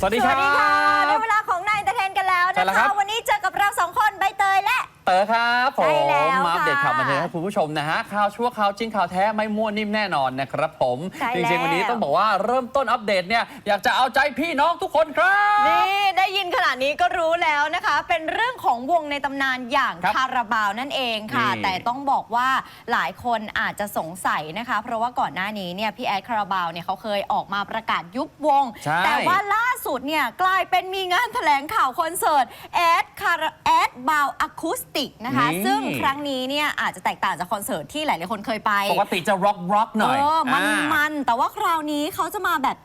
สวัสดีครับสวัสดีค่ะได้เวลาของนายเตเทนกันแล้วใช่นะแล้วครัคะ บ วันนี้เจอกับเราสองคนใบเตยและ เต๋อครับผใช่มแล้วมาอัปเดตค่ะข่าวบันเทิงให้คุณผู้ชมนะฮะข่าวชั่วข่าวจริงข่าวแท้ไม่มั่วนิ่มแน่นอนนะครับผม ใช่จแล้วริงๆวันนี้ต้องบอกว่าเริ่มต้นอัปเดตเนี่ยอยากจะเอาใจพี่น้องทุกคนครับ นี่ ได้ยินขนาดนี้ก็รู้แล้วนะคะ เป็นเรื่องของวงในตำนานอย่างครับคาราบาวนั่นเองค่ะ นี่แต่ต้องบอกว่าหลายคนอาจจะสงสัยนะคะ เพราะว่าก่อนหน้านี้เนี่ยพี่แอดคาราบาวเนี่ยเขาเคยออกมาประกาศยุบวง ใช่ แต่ว่าล่าสุดเนี่ยกลายเป็นมีงานแถลงข่าวคอนเสิร์ตแอดคาราแอดบาวอะคูสติกนะคะนี่ซึ่งครั้งนี้เนี่ยอาจจะแตกต่างจากคอนเสิร์ตที่หลายๆคนเคยไป ปกติจะร็อกร็อกหน่อยเออ มันอ่า มันแต่ว่าคราวนี้เขาจะมาแบบ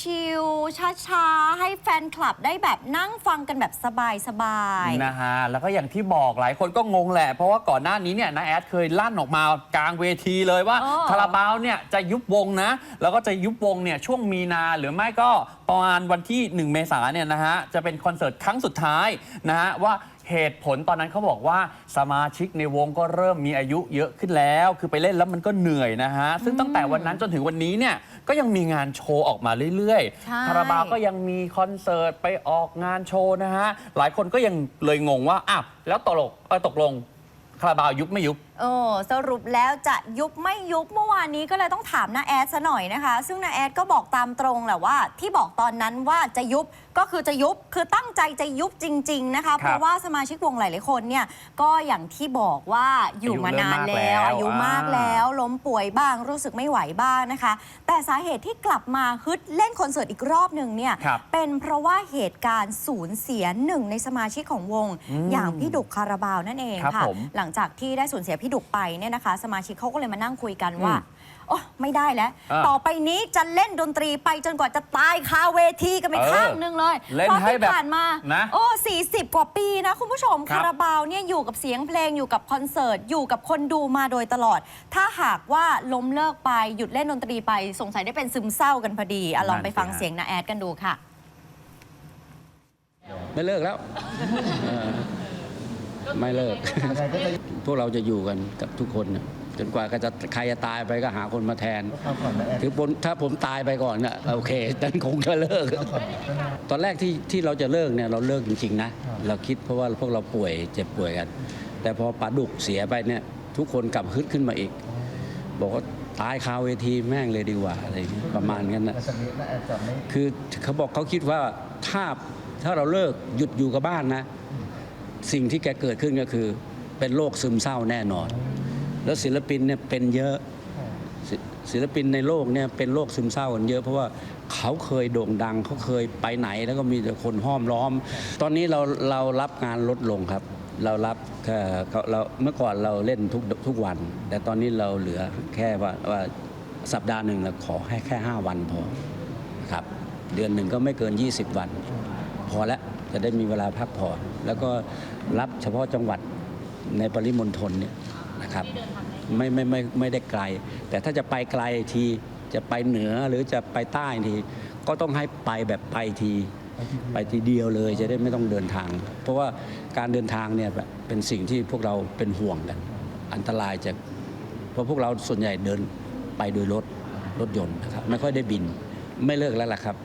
ชิลๆช้าๆ ให้แฟนคลับได้แบบนั่งฟังกันแบบสบายๆ นะฮะแล้วก็อย่างที่บอกหลายคนก็งงแหละ เพราะว่าก่อนหน้านี้เนี่ยนาแอดเคยลั่นออกมากลางเวทีเลยว่าอ๋อคาราบาวเนี่ยจะยุบวงนะ แล้วก็จะยุบวงเนี่ยช่วงมีนาหรือไม่ก็ประมาณวันที่ 1 เมษายนเนี่ยนะฮะจะเป็นคอนเสิร์ตครั้งสุดท้ายนะฮะว่า เหตุผลตอนนั้นเขาบอกว่าสมาชิกในวงก็เริ่มมีอายุเยอะขึ้นแล้ว คือไปเล่นแล้วมันก็เหนื่อยนะฮะ ซึ่งตั้งแต่วันนั้นจนถึงวันนี้เนี่ยก็ยังมีงานโชว์ออกมาเรื่อยใช่ ๆคาราบาวก็ยังมีคอนเสิร์ตไปออกงานโชว์นะฮะ หลายคนก็ยังเลยงงว่าอ้าวแล้วตกลงเออตกลงคาราบาวยุบไม่ยุบโอ้สรุปแล้วจะยุบไม่ยุบเมื่อวานนี้ก็เลยต้องถามนาแอดซะหน่อยนะคะ ซึ่งนาแอดก็บอกตามตรงแหละว่า ที่บอกตอนนั้นว่าจะยุบก็คือจะยุบคือตั้งใจจะยุบจริง ๆ นะคะ เพราะว่าสมาชิกวงหลายๆคนเนี่ยก็อย่างที่บอกว่าอยู่มานานแล้ว อาอายุยุเริ่มมามากกแล้วแล้วล้มป่วยบ้างรู้สึกไม่ไหวบ้างนะคะ แต่สาเหตุที่กลับมาฮึดเล่นคอนเสิร์ตอีกรอบหนึ่งเนี่ยครับเป็นเพราะว่าเหตุการณ์สูญเสียหนึ่งในสมาชิกของวงอืมอย่างพี่ดุกคาราบาวนั่นเองครับค่ะผมหลังจากที่ได้สูญเสียพี่ดุกไปเนี่ยนะคะ สมาชิกเขาก็เลยมานั่งคุยกันว่าอืมโอ้ไม่ได้แล้ว อ่าต่อไปนี้จะเล่นดนตรีไปจนกว่าจะตายคาเวทีกันไปเออข้างหนึงเลยเล่นเพราะให้ที่แบบผ่านมานะโอ้40 กว่าปีนะคุณผู้ชมครับ คาราบาวเนี่ยอยู่กับเสียงเพลงอยู่กับคอนเสิร์ตอยู่กับคนดูมาโดยตลอด ถ้าหากว่าล้มเลิกไปหยุดเล่นดนตรีไปสงสัยได้เป็นซึมเศร้ากันพอดีอะลองไปฟังเสียงนาแอดกันดูค่ะ ไม่เลิกแล้วเออ ไม่เลิก พวกเราจะอยู่กันกับทุกคนนะจนกว่าก็จะใครจะตายไปก็หาคนมาแทนถือผมถ้าผมตายไปก่อนน่ะโอเคนั่นคงจะเลิก ตอนแรกที่ที่เราจะเลิกเนี่ยเราเลิกจริงๆนะ เราคิดเพราะว่าพวกเราป่วยเจ็บป่วยกัน แต่พอปลาดุกเสียไปเนี่ยทุกคนกลับฮึดขึ้นมาอีก บอกว่าตายคาเวทีแม่งเลยดีกว่าอะไรประมาณนั้นนะคือเขาบอกเขาคิดว่าถ้าถ้าเราเลิกหยุดอยู่กับบ้านนะ สิ่งที่แกเกิดขึ้นก็คือ เป็นโรคซึมเศร้าแน่นอน แล้วศิลปินเนี่ยเป็นเยอะศิลปินในโลกเนี่ยเป็นโรคซึมเศร้ากันเยอะเพราะว่าเขาเคยโด่งดังเขาเคยไปไหนแล้วก็มีแต่คนห้อมล้อม ตอนนี้เราเรารับงานลดลงครับ เรารับแค่เขาเราเมื่อก่อนเราเล่นทุกทุกวัน แต่ตอนนี้เราเหลือแค่ว่าว่าสัปดาห์หนึ่งเราขอให้แค่ 5 วันพอครับ เดือนหนึ่งก็ไม่เกิน 20 วัน พอแล้วจะได้มีเวลาพักผ่อนแล้วก็รับเฉพาะจังหวัดในปริมณฑลเนี่ยนะครับไม่ไม่ไม่ไม่ได้ไกล แต่ถ้าจะไปไกลทีจะไปเหนือหรือจะไปใต้ทีก็ต้องให้ไปแบบไปทีไปทีเดียวเลยจะได้ไม่ต้องเดินทาง เพราะว่าการเดินทางเนี่ยแบบเป็นสิ่งที่พวกเราเป็นห่วงกัน อันตรายจากเพราะพวกเราส่วนใหญ่เดินไปโดยรถรถยนต์นะครับไม่ค่อยได้บินไม่เลิกแล้วล่ะครับ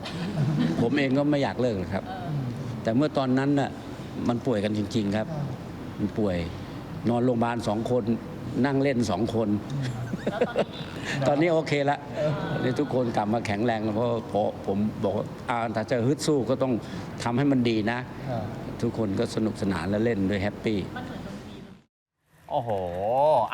ผมเองก็ไม่อยากเลิกหรอกครับ แต่เมื่อตอนนั้นน่ะมันป่วยกันจริง ๆ ครับ มันป่วยนอนโรงพยาบาลสองคนนั่งเล่นสองคน ตอนนี้โอเคละนี่ทุกคนกลับมาแข็งแรงแล้วเพราะเพราะผมบอกว่าอ่าถ้าจะฮึดสู้ก็ต้องทำให้มันดีนะ ทุกคนก็สนุกสนานและเล่นด้วยแฮปปี้โอ้โห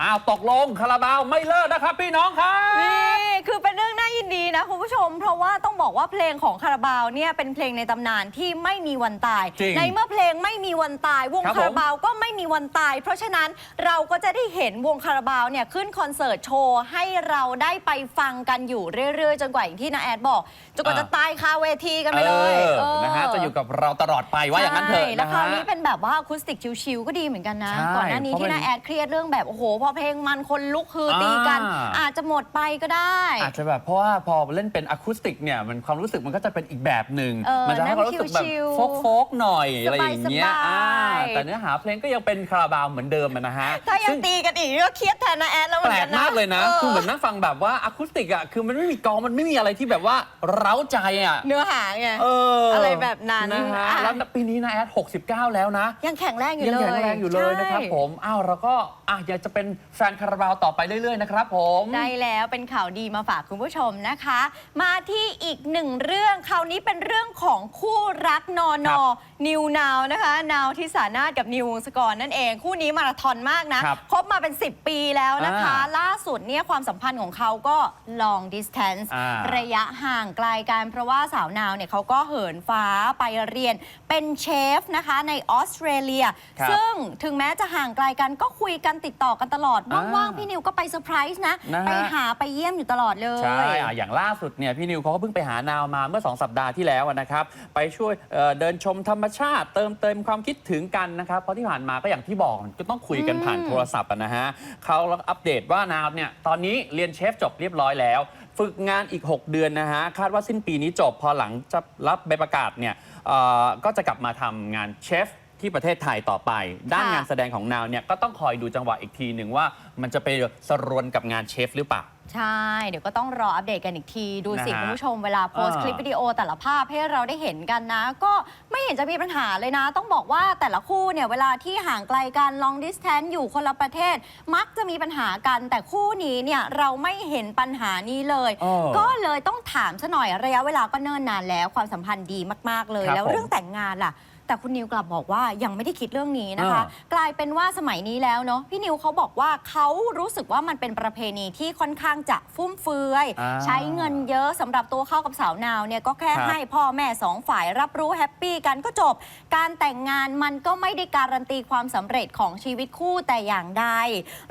อ้าว ตกลงคาราบาวไม่เลิกนะครับ พี่น้องครับ นี่ คือเป็นเรื่องน่า ยินดีนะคุณผู้ชม เพราะว่าต้องบอกว่าเพลงของคาราบาวเนี่ยเป็นเพลงในตำนานที่ไม่มีวันตาย จริงในเมื่อเพลงไม่มีวันตาย วงครับผม คาราบาวก็ไม่มีวันตาย เพราะฉะนั้นเราก็จะได้เห็นวงคาราบาวเนี่ยขึ้นคอนเสิร์ตโชว์ให้เราได้ไปฟังกันอยู่เรื่อยๆ จนกว่าอย่างที่นาแอดบอกจนกว่าจะตายคาเวทีกันไปเลยเออเออนะฮะจะอยู่กับเราตลอดไปว่าอย่างนั้นเถอะใช่แล้วนะคราวฮะ นี้เป็นแบบว่าอะคูสติกชิลๆก็ดีเหมือนกันนะ ใช่ก่อนหน้านี้เพราะที่มันนาแอดเครียดเรื่องแบบโอ้โหพอเพลงมันคนลุกคือตีกัน อ่า อาจจะหมดไปก็ได้ อาจจะแบบเพราะว่าพอเล่นเป็นอะคูสติกเนี่ยมันความรู้สึกมันก็จะเป็นอีกแบบหนึ่งเออมัจะให้ความรู้สึกแบบนั่งชิลๆโฟกโฟกๆหน่อยอะไรอย่างเงี้ยสบายๆ อ่าแต่เนื้อหาเพลงก็ยังเป็นคาราบาวเหมือนเดิมอะนะฮะถ้ายัซึ่งงตีกันอีกก็เครียดแทนนะแอดแล้วเหมืแปอนลกักนนะมากเลยนะออคือเหมือนนั่งฟังแบบว่าอะคูสติกอะคือมันไม่มีกลองมันไม่มีอะไรที่แบบว่าเร้าใจอะเนื้อหาไง เอออะไรแบบนั้นนะฮะอะ แล้วปีนี้นะแอด 69 แล้วนะ ยังแข็งแรงอยู่ยังเลยแข็งแรงอยู่เลยนะครับใช่ ผมอ้าวเราก็อะอยากจะเป็นแฟนคาราบาวต่อไปเรื่อย ๆ นะครับผม ได้แล้วเป็นข่าวดีมาฝากคุณผู้ชมนะคะ มาที่อีกหนึ่งเรื่องคราวนี้เป็นเรื่องของคู่รักนอนครัอบนิวนาวนะคะ นาวที่สานาทกับนิวสกอร์นั่นเอง คู่นี้มาราธอนมากนะ ครับคบมาเป็น 10 ปีแล้วนะคะ อ่าล่าสุดเนี่ยความสัมพันธ์ของเขาก็ long distance อ่า ระยะห่างไกลกันเพราะว่าสาวนาวเนี่ยเขาก็เหินฟ้าไปเรียนเป็นเชฟนะคะในออสเตรเลีย ครับซึ่งถึงแม้จะห่างไกลกันก็คุยกันติดต่อกันตลอด อ่าว่างๆ พี่นิวก็ไปเซอร์ไพรส์นะ นะฮะ ไปหาไปเยี่ยมอยู่ตลอดเลย ใช่อะอย่างล่าสุดเนี่ยพี่นิวเขาก็เพิ่งไปหานาวมาเมื่อ 2 สัปดาห์ที่แล้วนะครับ ไปช่วยเอ่อเดินชมธรรมชาติเติมเต็มความคิดถึงกันนะครับ เพราะที่ผ่านมาก็อย่างที่บอกก็ต้องคุยกันผ่านโทรศัพท์อะนะฮะเขาแล้วอัปเดตว่านาวเนี่ยตอนนี้เรียนเชฟจบเรียบร้อยแล้ว ฝึกงานอีก 6 เดือนนะฮะคาดว่าสิ้นปีนี้จบพอหลังจะรับใบประกาศเนี่ยเอ่อก็จะกลับมาทำงานเชฟ ที่ประเทศไทยต่อไป ด้านค่ะงานแสดงของนาวเนี่ยก็ต้องคอยดูจังหวะอีกทีหนึ่งว่ามันจะไปสรวนกับงานเชฟหรือเปล่า ใช่ เดี๋ยวก็ต้องรออัปเดตกันอีกที ดูสินะฮะคุณผู้ชมเวลาโพสต์เออคลิปวิดีโอแต่ละภาพให้เราได้เห็นกันนะ ก็ไม่เห็นจะมีปัญหาเลยนะ ต้องบอกว่าแต่ละคู่เนี่ย เวลาที่ห่างไกลกัน long distance อยู่คนละประเทศ มักจะมีปัญหากัน แต่คู่นี้เนี่ยเราไม่เห็นปัญหานี้เลย เออก็เลยต้องถามซะหน่อยระยะเวลาก็เนิ่นนานแล้วความสัมพันธ์ดีมาก ๆ เลย ครับแล้วผม เรื่องแต่งงานล่ะ แต่คุณนิวกลับบอกว่ายังไม่ได้คิดเรื่องนี้นะคะ อ่ากลายเป็นว่าสมัยนี้แล้วเนาะพี่นิวเขาบอกว่าเขารู้สึกว่ามันเป็นประเพณีที่ค่อนข้างจะฟุ่มเฟือย อ่าใช้เงินเยอะสำหรับตัวเข้ากับสาวนาวเนี่ยก็แค่ครับ ให้พ่อแม่สองฝ่ายรับรู้แฮปปี้กันก็จบ การแต่งงานมันก็ไม่ได้การันตีความสำเร็จของชีวิตคู่แต่อย่างใด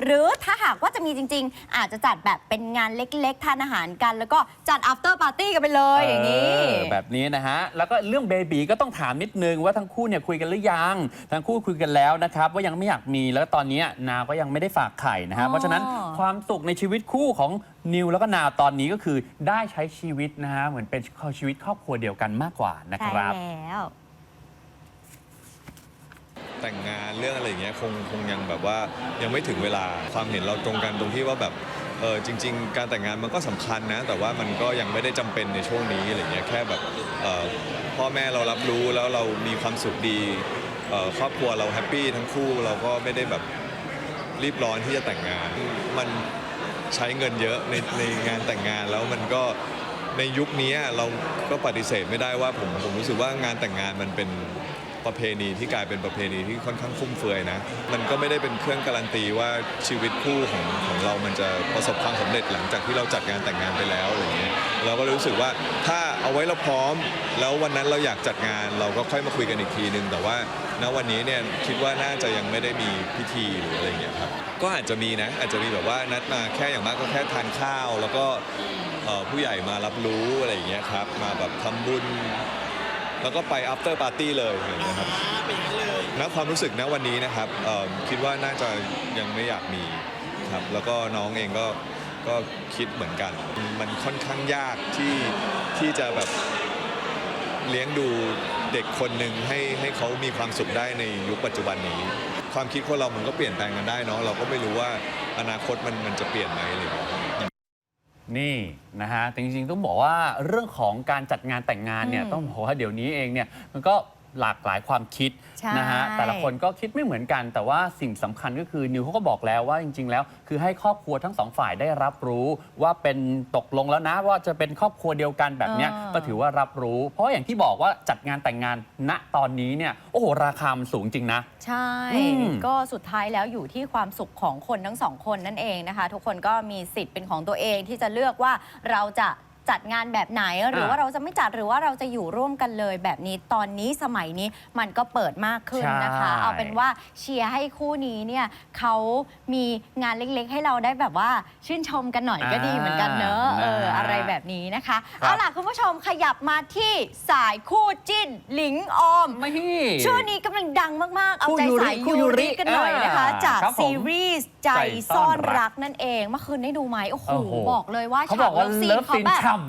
หรือถ้าหากว่าจะมีจริง ๆ อาจจะจัดแบบเป็นงานเล็กๆทานอาหารกัน แล้วก็จัด after party กันไปเลยอย่างนี้ เออแบบนี้นะฮะ แล้วก็เรื่องเบบีก็ต้องถามนิดนึงว่าทั้งคู่เนี่ยคุยกันหรือยัง ทั้งคู่คุยกันแล้วนะครับว่ายังไม่อยากมีแล้วตอนนี้นาวก็ยังไม่ได้ฝากไข่นะฮะอ๋อเพราะฉะนั้นความสุขในชีวิตคู่ของนิวแล้วก็นาวตอนนี้ก็คือได้ใช้ชีวิตนะฮะเหมือนเป็นชีวิตครอบครัวเดียวกันมากกว่านะคใช่รับแล้วแต่งงานเรื่องอะไรอย่างเงี้ยคงคงยังแบบว่ายังไม่ถึงเวลาความเห็นเราตรงกันตรงที่ว่าแบบเออจริง ๆ การแต่งงานมันก็สำคัญนะ แต่ว่ามันก็ยังไม่ได้จำเป็นในช่วงนี้อะไรเงี้ยแค่แบบพ่อแม่เรารับรู้แล้วเรามีความสุขดีครอบครัวเราแฮปปี้ทั้งคู่เราก็ไม่ได้แบบรีบร้อนที่จะแต่งงาน มันใช้เงินเยอะในในงานแต่งงานแล้วมันก็ในยุคนี้เราก็ปฏิเสธไม่ได้ว่าผมผมรู้สึกว่างานแต่งงานมันเป็น ประเพณีที่กลายเป็นประเพณีที่ค่อนข้างฟุ่มเฟือยนะ มันก็ไม่ได้เป็นเครื่องการันตีว่าชีวิตคู่ของของเรามันจะประสบความสำเร็จหลังจากที่เราจัดงานแต่งงานไปแล้วอะไรเงี้ยเราก็รู้สึกว่าถ้าเอาไว้เราพร้อม แล้ววันนั้นเราอยากจัดงานเราก็ค่อยมาคุยกันอีกทีนึง แต่ว่าณวันนี้เนี่ยคิดว่าน่าจะยังไม่ได้มีพิธีหรืออะไรเงี้ยครับก็อาจจะมีนะอาจจะมีแบบว่านัดมาแค่อย่างมากก็แค่ทานข้าว แล้วก็ผู้ใหญ่มารับรู้อะไรอย่างเงี้ยครับมาแบบทำบุญ แล้วก็ไป after party เลยอะไรอย่างเงี้ยครับณความรู้สึกณวันนี้นะครับเอ่อคิดว่าน่าจะยังไม่อยากมีครับแล้วก็น้องเองก็ก็คิดเหมือนกัน มันค่อนข้างยากที่ที่จะแบบเลี้ยงดูเด็กคนหนึ่งให้ให้เขามีความสุขได้ในยุคปัจจุบันนี้ ความคิดคนเรามันก็เปลี่ยนแปลงกันได้เนาะเราก็ไม่รู้ว่าอนาคตมันมันจะเปลี่ยนไหมอะไรอย่างเงี้ย นี่นะฮะแต่จริงๆต้องบอกว่าเรื่องของการจัดงานแต่งงานเนี่ยอืมต้องบอกว่าเดี๋ยวนี้เองเนี่ยมันก็ หลากหลายความคิดใช่ นะฮะแต่ละคนก็คิดไม่เหมือนกัน แต่ว่าสิ่งสำคัญก็คือนิวเขาก็บอกแล้วว่าจริง ๆ แล้ว คือให้ครอบครัวทั้งสองฝ่ายได้รับรู้ว่าเป็นตกลงแล้วนะว่าจะเป็นครอบครัวเดียวกันแบบเนี้ยเออ ก็ถือว่ารับรู้ เพราะอย่างที่บอกว่าจัดงานแต่งงานณตอนนี้เนี่ยโอ้โหราคามันสูงจริงนะ ใช่ อืมก็สุดท้ายแล้วอยู่ที่ความสุขของคนทั้งสองคนนั่นเองนะคะ ทุกคนก็มีสิทธิ์เป็นของตัวเองที่จะเลือกว่าเราจะ จัดงานแบบไหน หรือว่าเราจะไม่จัดหรือว่าเราจะอยู่ร่วมกันเลยแบบนี้ตอนนี้สมัยนี้มันก็เปิดมากขึ้นนะคะ ใช่ เอาเป็นว่าเชียร์ให้คู่นี้เนี่ยเขามีงานเล็กๆ ให้เราได้แบบว่าชื่นชมกันหน่อยก็ดีเหมือนกันเนอะเอออะไรแบบนี้นะคะครับ เอาล่ะคุณผู้ชมขยับมาที่สายคู่จิ้นหลิงออม ไม่ ช่วงนี้กำลังดังมาก ๆ เอาใจคู่ยูริสายคู่ยูยูริริกันหน่อยนะคะ อ่าจากครับผมซีรีส์ใจใจซ่ซ่ออนนรัรักกนั่นเอง เมื่อคืนได้ดูไหมโอ้โห โอ้โห บอกเลยว่าเขาบอกว่าฉลิฟเลิฟเขาซีนแบบช่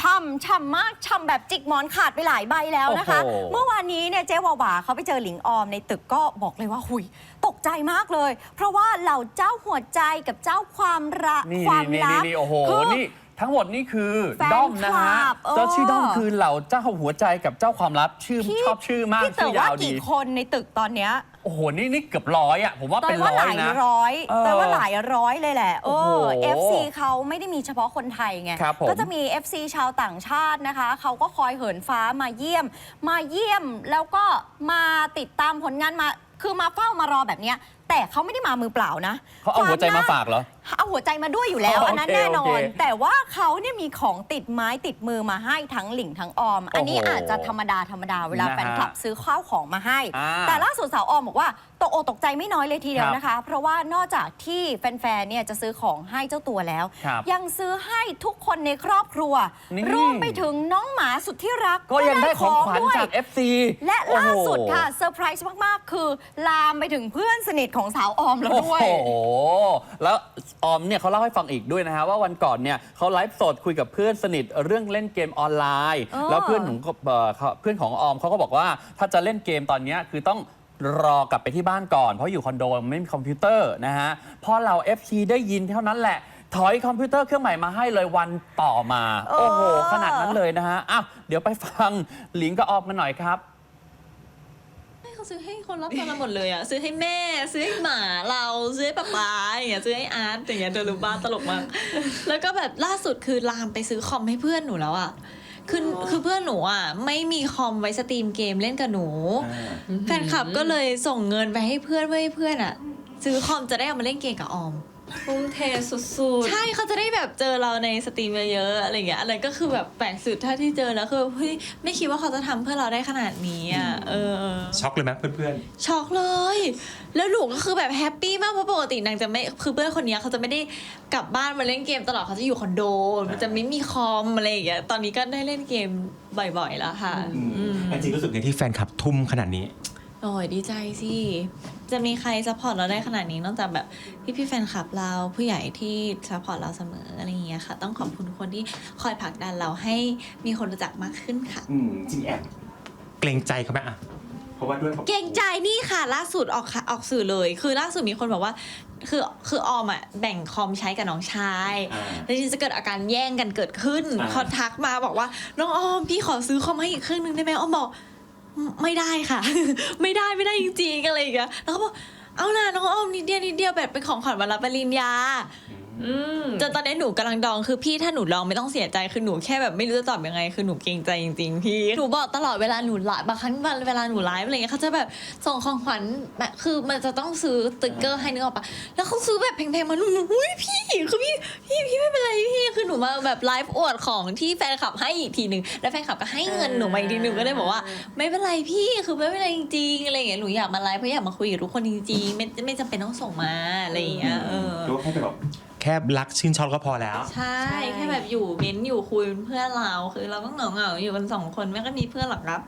ช่ำช่ำมากช่ำแบบจิกหมอนขาดไปหลายใบแล้วนะคะ โอ้โห เมื่อวานนี้เนี่ยเจ๊วาวาเขาไปเจอหลิงออมในตึกก็บอกเลยว่าหุย ตกใจมากเลย เพราะว่าเหล่าเจ้าหัวใจกับเจ้าความรักนี่ความนี่ลันี่บนี่โอ้โห คือ นี่ทั้งหมดนี่คือแฟนด้อมนะฮะคลับเออ เจ้าชื่อด้อมคือเหล่าเจ้าหัวใจกับเจ้าความลับชื่อพี่ชอบชื่อมากพี่เต๋ชื่ออว่ายาวดี กี่คนในตึกตอนเนี้ย โอ้โห นี่นี่เกือบร้อยอะ ผมว่าแต่เป็นว่าร้หอยลายนะ ร้อยเออแต่ว่าหลายร้อยเลยแหละเอโอ้โหอ FC เขาไม่ได้มีเฉพาะคนไทยไง ครับผม ก็จะมี FC ชาวต่างชาตินะคะ เขาก็คอยเหินฟ้ามาเยี่ยม มาเยี่ยมแล้วก็มาติดตามผลงานมา คือมาเฝ้ามารอแบบเนี้ยแต่เขาไม่ได้มามือเปล่านะเขาเอาหัวใจมาฝากเหรอเอาหัวใจมาด้วยอยู่แล้วอ๋ออันนั้นโอเคแน่นอโอนเคแต่ว่าเขาเนี่ยมีของติดไม้ติดมือมาให้ทั้งหลิงทั้งออม อันนี้โอ้โหอาจจะธรรมดาธรรมดาเวลานะฮะแฟนคลับซื้อข้าวของมาให้ อ่าแต่ล่าสุดสาวออมบอกว่าตกอกตกใจไม่น้อยเลยทีเดียวครับนะคะ เพราะว่านอกจากที่แฟนๆเนี่ยจะซื้อของให้เจ้าตัวแล้ว ครับยังซื้อให้ทุกคนในครอบครัวนี่ รวมไปถึงน้องหมาสุดที่รักก็ยังได้ของขวัญด้วยจาก FC และล่าสุดโอ้โหค่ะเซอร์ไพรส์มาก ๆ คือ ลามไปถึงเพื่อนสนิทของสาวออมแล้วโอ้ด้วยโห แล้วออมเนี่ยเขาเล่าให้ฟังอีกด้วยนะฮะว่าวันก่อนเนี่ยเขาไลฟ์สดคุยกับเพื่อนสนิทเรื่องเล่นเกมออนไลน์เออแล้วเพื่อนของเอ่อเขาเพื่อนของออมเขาก็บอกว่าถ้าจะเล่นเกมตอนเนี้ยคือต้องรอกลับไปที่บ้านก่อน เพราะอยู่คอนโดมันไม่มีคอมพิวเตอร์นะฮะพอเรา FC ได้ยินเท่านั้นแหละ ถอยคอมพิวเตอร์เครื่องใหม่มาให้เลยวันต่อมาเออโอ้โห ขนาดนั้นเลยนะฮะอ้าวเดี๋ยวไปฟังหลิงกับออมกันหน่อยครับไม่ เขาซื้อให้คนรอบตัวเราหมดเลยอะซื้อให้แม่ซื้อให้หมาเราซื้อให้ป๊าป๊าอย่างเงี้ยซื้อให้อาร์ตอย่างเงี้ยเดลูบ้าตลกมากแล้วก็แบบล่าสุดคือลามไปซื้อคอมให้เพื่อนหนูแล้วอะคือคือเพื่อนหนูอะไม่มีคอมไว้สตรีมเกมเล่นกับหนู แฟนคลับก็เลยส่งเงินไปให้เพื่อนเพื่อให้เพื่อนอะซื้อคอมจะได้เอามาเล่นเกมกับออม ทุ่มเทสุด ใช่เขาจะได้แบบเจอเราในสตรีมเยอะๆอะไรเงี้ยอะไรก็คือแบบแปลกสุดเท่าที่เจอแล้วคือเฮ้ยไม่คิดว่าเขาจะทำเพื่อเราได้ขนาดนี้อะเออ ช็อกเลยไหมเพื่อนช็อกเลย แล้วหนูก็คือแบบแฮปปี้มากเพราะปกตินางจะไม่คือเพื่อนคนเนี้ยเขาจะไม่ได้กลับบ้านมาเล่นเกมตลอดเขาจะอยู่คอนโด มันจะไม่มีคอมอะไรอย่างเงี้ยตอนนี้ก็ได้เล่นเกมบ่อยๆแล้วค่ะ ๆอืมอืม จริงๆรู้สึกไงที่แฟนคลับทุ่มขนาดนี้ โอ้ยดีใจสิ จะมีใครซัพพอร์ตเราได้ขนาดนี้นอกจากแบบพี่พี่ๆแฟนคลับเราผู้ใหญ่ที่ซัพพอร์ตเราเสมออะไรอย่างเงี้ยค่ะ ต้องขอบคุณทุกคนที่คอยผลักดันเราให้มีคนรู้จักมากขึ้นค่ะ อืมจริงแอบเกรงใจเขาไหมอะ เพราะว่าด้วยเก่งใจนี่ค่ะล่าสุดออกค่ะออกสื่อเลย คือล่าสุดมีคนบอกว่า คือคือออมอะแบ่งคอมใช้กับน้องชาย อ่า แล้วทีนี้จะเกิดอาการแย่งกันเกิดขึ้นอ่า เขาทักมาบอกว่า น้องออมพี่ขอซื้อคอมให้อีกเครื่องนึงได้ไหมออมบอก ไม่ไม่ได้ค่ะ ไม่ได้ไม่ได้จริงๆอะไรอย่างเงี้ยแล้วเขาบอกเอาล่ะน้องออมนิดเดียวนิดเดียวแบบเป็นของขวัญวันรับปริญญาๆอืมจนตอนนี้หนูกำลังดองคือพี่ถ้าหนูลองไม่ต้องเสียใจคือหนูแค่แบบไม่รู้จะตอบยังไง คือหนูเกรงใจจริงๆพี่หนูบอกตลอดเวลาหนูไลฟ์บางครั้งเวลาหนูไลฟ์อะไรเงี้ยเขาจะแบบส่งของขวัญแบบคือมันจะต้องซื้อสติ๊กเกอร์ให้นึกออกปะแล้วเขาซื้อแบบแพงๆมาหนูอุ้ยพี่คือพี่ หนูมาแบบไลฟ์อวดของที่แฟนคลับให้อีกทีหนึ่งแล้วแฟนคลับก็ให้เงินหนูมาอีกทีหนึ่งก็เลยบอกว่า ไม่เป็นไรพี่คือไม่เป็นไรจริงๆอะไรเงี้ยหนูอยากมาไลฟ์เพราะอยากมาคุยกับทุกคนจริงๆไม่ไม่จำเป็นต้องส่งมาอะไรอย่างเงี้ยเออหรือว่าแค่แบบแค่รักชื่นชอบก็พอแล้ว ใช่แค่แบบอยู่เม้นอยู่คุยเป็นเพื่อนเราคือเราก็เหงาเหงาๆอยู่กันสองคนไม่ก็มีเพื่อนหรอกครับ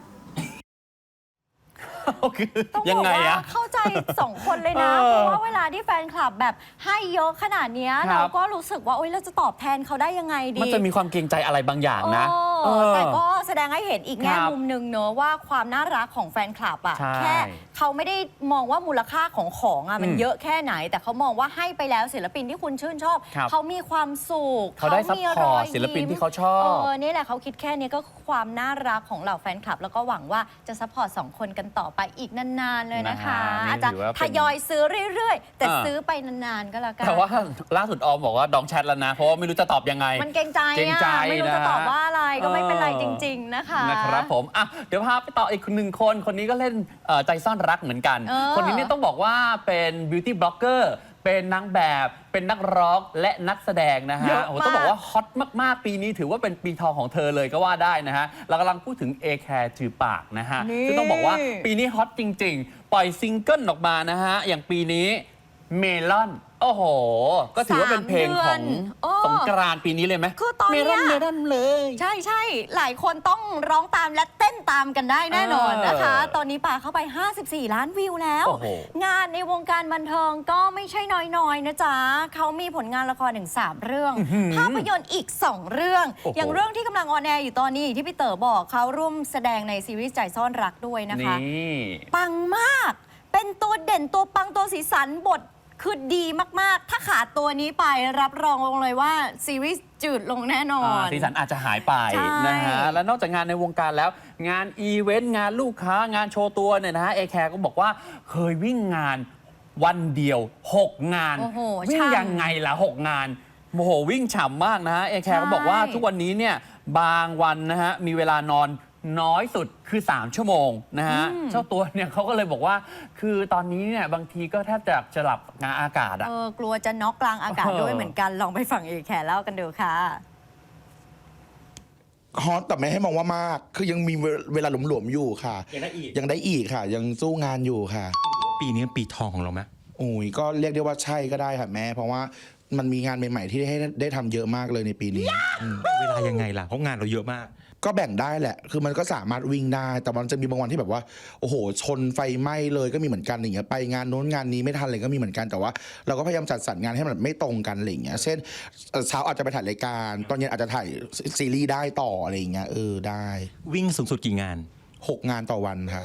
คือต้องยังบอกไงว่าอะ เข้าใจสองคนเลยนะเออเพราะว่าเวลาที่แฟนคลับแบบให้เยอะขนาดเนี้ยครับ เราก็รู้สึกว่าโอ๊ยเราจะตอบแทนเขาได้ยังไงดีมันจะมีความเกรงใจอะไรบางอย่างนะเอเอออ แต่ก็แสดงให้เห็นอีกแง่ครับมุมหนึ่งเนอะว่าความน่ารักของแฟนคลับอะใช่ แค่ เขาไม่ได้มองว่ามูลค่าของของอะมันอืมเยอะแค่ไหน แต่เขามองว่าให้ไปแล้วศิลปินที่คุณชื่นชอบ ครับ เขามีความสุขเขาได้ซัพมีพรออร์ยตศิลปินยิ้มที่เขาชอเอบอนี่แหละเขาคิดแค่นี้ก็ความน่ารักของเหล่าแฟนคลับ แล้วก็หวังว่าจะซัพพอร์ตสองคนกันต่อไปอีกนานๆเลยนะคะ นะฮะนี่อาจจะถือว่าเป็นทยอยซื้อเรื่อยๆ แต่อ่า ซื้อไปนานๆก็แล้วกัน แต่ว่าล่าสุดออมบอกว่าดองแชทแล้วนะ เพราะว่าไม่รู้จะตอบยังไง มันเกรงใจเกรงอะใจไม่รู้จะนะฮะตอบว่าอะไรก็ไม่เป็นไรเออจริง ๆ นะคะ นะครับผมอะเดี๋ยวพาไปต่ออีกหนึ่งคน คนนี้ก็เล่นเอ่อใจซ่อนรักเหมือนกัน เออ คนนี้เนี่ยต้องบอกว่าเป็นบิวตี้บล็อกเกอร์เป็นนางแบบ เป็นนักร้องและนักแสดงนะเยฮะอะโอ้โหมากต้องบอกว่าฮอตมากๆ ปีนี้ถือว่าเป็นปีทองของเธอเลยก็ว่าได้นะฮะเรากำลังพูดถึง A Care จือปากนะฮะนี่ ซึ่งต้องบอกว่าปีนี้ฮอตจริง ๆ ปล่อยซิงเกิลออกมานะฮะอย่างปีนี้เมลอน โอ้โห ก็ถือว่าเป็นเพลงของสามเดือนโอ้ สงกรานต์ปีนี้เลยไหมคือตอนเนี้ยเมรอนเมรอนเลย ใช่ใช่หลายคนต้องร้องตามและเต้นตามกันได้แน่นอนนะคะ เออตอนนี้ป่าเข้าไป 54 ล้านวิวแล้ว โอ้โห งานในวงการบันเทิงก็ไม่ใช่น้อยๆนะจ๊ะเขามีผลงานละครถึง 3 เรื่อง ภาพยนตร์อีก 2 เรื่อง โอ้โหอย่างเรื่องที่กำลังออนแอร์อยู่ตอนนี้ที่พี่เต๋อบอกเขาร่วมแสดงในซีรีส์ใจซ่อนรักด้วยนะคะ นี่ ปังมาก เป็นตัวเด่นตัวปังตัวสีสันบท คือดีมาก ๆ ถ้าขาดตัวนี้ไปรับรองลงเลยว่า ซีรีส์จืดลงแน่นอนอ่าสีสันอาจจะหายไปใช่ นะฮะ และนอกจากงานในวงการแล้ว งานอีเวนต์ งานลูกค้างานโชว์ตัวเนี่ยนะฮะเอแคร์ก็บอกว่าเคยวิ่งงานวันเดียว 6 งาน โอ้โหวิ่งฉ่ำยังไงล่ะ 6 งานโอ้โหวิ่งฉ่ำมากนะฮะเอแคร์ก็บอกว่าใช่ ทุกวันนี้เนี่ยบางวันนะฮะมีเวลานอน น้อยสุดคือ 3 ชั่วโมงนะฮะเจ้าตัวเนี่ยเขาก็เลยบอกว่า คือตอนนี้เนี่ยบางทีก็แทบจะจะหลับงานอากาศอะ เออกลัวจะน็อกกลางอากาศเออด้วยเหมือนกัน ลองไปฟังเอแคร์เล่ากันดูค่ะ ฮอตแต่ไม่ให้มองว่ามาก คือยังมีเวเวลาหลวมๆอยู่ค่ะ ยังได้อีก ยังได้อีกค่ะ ยังสู้งานอยู่ค่ะ ปีนี้เป็นปีทองของเราไหมโอ้ยก็เรียกได้ว่าใช่ก็ได้ค่ะแม่เพราะว่ามันมีงานใหม่ๆที่ให้ได้ทำเยอะมากเลยในปีนี้อืมเวลายังไงล่ะเพราะงานเราเยอะมาก ก็แบ่งได้แหละ คือมันก็สามารถวิ่งได้ แต่มันจะมีบางวันที่แบบว่า โอ้โห ชนไฟไหม้เลยก็มีเหมือนกันอย่างเงี้ย ไปงานโน้นงานนี้ไม่ทันเลยก็มีเหมือนกัน แต่ว่าเราก็พยายามจัดสรรงานให้มันไม่ตรงกันอะไรอย่างเงี้ย เช่นเอ่อเช้าอาจจะไปถ่ายรายการ ตอนเย็นอาจจะถ่ายซีรีส์ได้ต่ออะไรอย่างเงี้ย เออ ได้ วิ่งสูงสุดกี่งาน หกงานต่อวันค่ะ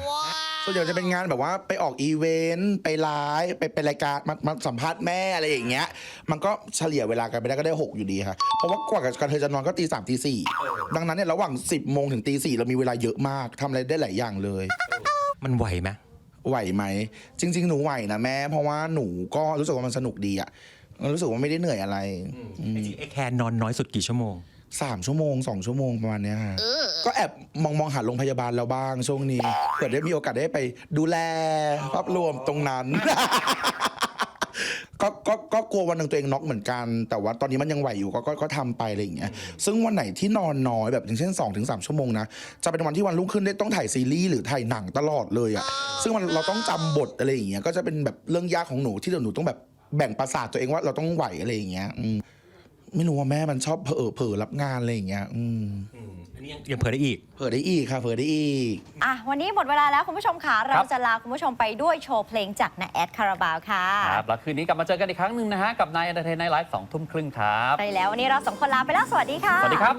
ส่วนใหญ่จะเป็นงานแบบว่าไปออกอีเวนต์ไปไลฟ์ไปเป็นรายการมามาสัมภาษณ์แม่อะไรอย่างเงี้ย มันก็เฉลี่ยเวลากันไปได้ก็ได้ 6 อยู่ดีค่ะ เพราะว่ากว่ากันเธอจะนอนก็ตีสามตีสี่ดังนั้นเนี่ยระหว่าง 10บโมงถึงตีสี่เรามีเวลาเยอะมากทำอะไรได้หลายอย่างเลย มันไหวไหมไหวไหม จริง ๆ หนูไหวนะแม่ เพราะว่าหนูก็รู้สึกว่ามันสนุกดีอะรู้สึกว่าไม่ได้เหนื่อยอะไรไอ้แคนนอนน้อยสุดกี่ชั่วโมง สามชั่วโมงสองชั่วโมงประมาณเนี้ยค่ะก็แอบมองมองหาโรงพยาบาลแล้วบ้างช่วงนี้เผื่อได้มีโอกาสได้ไปดูแลภาพรวมตรงนั้น ก็ก็ก็กลัววันหนึ่งตัวเองน็อกเหมือนกัน แต่ว่าตอนนี้มันยังไหวอยู่ก็ก็ก็ทำไปอะไรอย่างเงี้ยซึ่งวันไหนที่นอนน้อยแบบอย่างเช่น2อถึงสชั่วโมงนะจะเป็นวันที่วันรุ่งขึ้นได้ต้องถ่ายซีรีส์หรือถ่ายหนังตลอดเลยอะซึ่งมันเราต้องจำบทอะไรอย่างเงี้ยก็จะเป็นแบบเรื่องยากของหนูที่เดี๋ยวหนูต้องแบบแบ่งประสาทตัวเองว่าเราต้องไหวอะไรอย่างเงี้ยอืม ไม่รู้ว่าแม่มันชอบเผลอเผลอรับงานอะไรอย่างเงี้ยอืมอันนี้ยังยังเผื่อได้อีก เผลอได้อีกค่ะเผลอได้อีก อะวันนี้หมดเวลาแล้วคุณผู้ชมค่ะเราจะลาคุณผู้ชมไปด้วยโชว์เพลงจากนาแอดคาราบาวค่ะครับแล้วคืนนี้กลับมาเจอกันอีกครั้งหนึ่งนะฮะ กับนายเอนเตอร์เทนไนท์ไลฟ์สองทุ่มครึ่งครับ ไปแล้ววันนี้เราสองคนลาไปแล้วสวัสดีค่ะ สวัสดีครับ